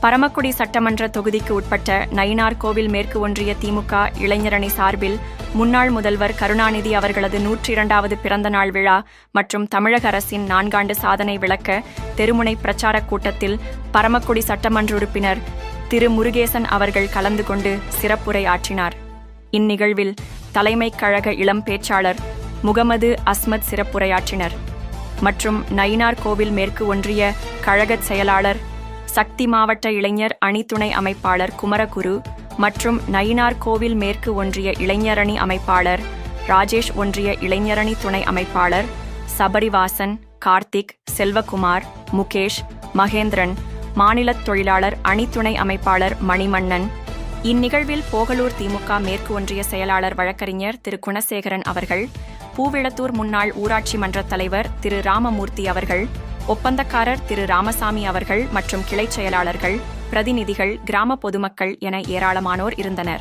பரமக்குடி சட்டமன்ற தொகுதிக்கு உட்பட்ட நயினார் கோவில் மேற்கு ஒன்றிய திமுக இளைஞரணி சார்பில் முன்னாள் முதல்வர் கருணாநிதி அவர்களது நூற்றி இரண்டாவது பிறந்த நாள் விழா மற்றும் தமிழக அரசின் நான்காண்டு சாதனை விளக்க தெருமுனை பிரச்சாரக் கூட்டத்தில் பரமக்குடி சட்டமன்ற உறுப்பினர் திரு முருகேசன் அவர்கள் கலந்து கொண்டு சிறப்புரை ஆற்றினார். இந்நிகழ்வில் தலைமைக் கழக இளம் பேச்சாளர் முகமது அஸ்மத் சிறப்புரையாற்றினர். மற்றும் நயினார் கோவில் மேற்கு ஒன்றிய கழகச் செயலாளர் சக்தி மாவட்ட இளைஞர் அணி துணை அமைப்பாளர் குமரகுரு மற்றும் நயினார் கோவில் மேற்கு ஒன்றிய இளைஞரணி அமைப்பாளர் ராஜேஷ் ஒன்றிய இளைஞரணி துணை அமைப்பாளர் சபரிவாசன் கார்த்திக் செல்வகுமார் முகேஷ் மகேந்திரன் மாநிலத் தொழிலாளர் அணி துணை அமைப்பாளர் மணிமன்னன். இந்நிகழ்வில் போகலூர் திமுக மேற்கு ஒன்றிய செயலாளர் வழக்கறிஞர் திரு. குணசேகரன் அவர்கள் பூவிளத்தூர் முன்னாள் ஊராட்சி மன்ற தலைவர் திரு. ராமமூர்த்தி அவர்கள் ஒப்பந்தக்காரர் திரு ராமசாமி அவர்கள் மற்றும் கிளைச் செயலாளர்கள் பிரதிநிதிகள் கிராம பொதுமக்கள் என ஏராளமானோர் இருந்தனர்.